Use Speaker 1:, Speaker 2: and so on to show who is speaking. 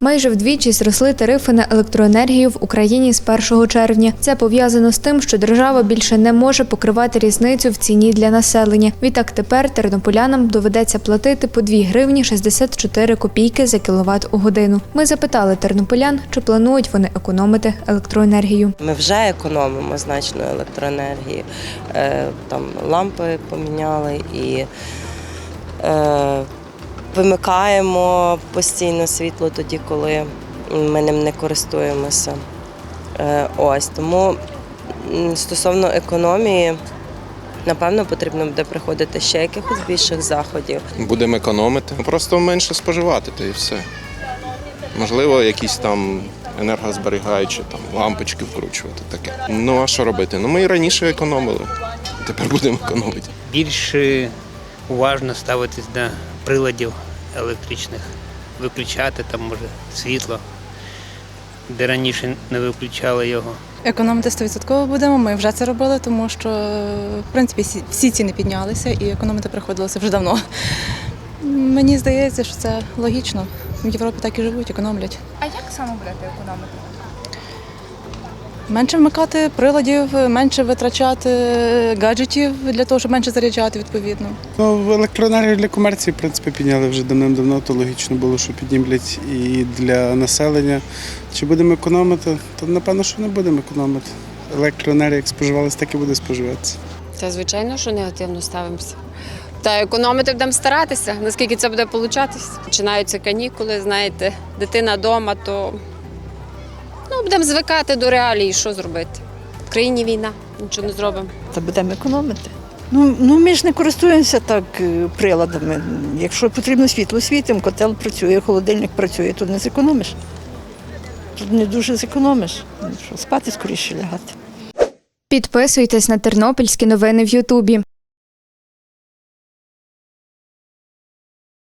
Speaker 1: Майже вдвічі зросли тарифи на електроенергію в Україні з 1 червня. Це пов'язано з тим, що держава більше не може покривати різницю в ціні для населення. Відтак тепер тернополянам доведеться платити по 2 гривні 64 копійки за кіловат у годину. Ми запитали тернополян, чи планують вони економити електроенергію.
Speaker 2: Ми вже економимо значно електроенергії. Е, Там лампи поміняли і е, вимикаємо постійно світло тоді, коли ми ним не користуємося. Е, Ось тому стосовно економії, напевно, потрібно буде приходити ще якихось більших заходів.
Speaker 3: Будемо економити. Просто менше споживати, та і все. Можливо, якісь там енергозберігаючі там лампочки вкручувати таке. Ну а що робити? Ну ми і раніше економили. Тепер будемо економити.
Speaker 4: більш е, уважно ставитись до приладів електричних, виключати там може світло, де раніше не виключали його.
Speaker 5: Економити 100% будемо. Ми вже це робили, тому що в принципі всі- ціни піднялися і економити приходилося вже давно. Мені здається, що це логічно. В Європі так і живуть, економлять.
Speaker 6: А як саме будете економити?
Speaker 5: Менше вмикати приладів, менше витрачати гаджетів для того, щоб менше заряджати відповідно.
Speaker 7: Ну, електроенергію для комерції, в принципі, підняли вже давним-давно, то логічно було, що піднімлять і для населення. Чи будемо економити? То напевно, що не будемо економити. Електроенергія як споживалась, так і буде споживатися.
Speaker 8: Та звичайно, що негативно ставимося. Та економити будемо старатися, наскільки це буде получатись. Починаються канікули, знаєте, дитина вдома, то ну, будемо звикати до реалій, що зробити. В країні війна, нічого не зробимо.
Speaker 9: Та будемо економити. Ну, ну ми ж не користуємося так е, приладами. Якщо потрібно світло, світимо, котел працює, холодильник працює, тут не зекономиш. Тут не дуже зекономиш. Ну, Що, спати скоріше лягати.
Speaker 1: Підписуйтесь на тернопільські новини в Ютубі.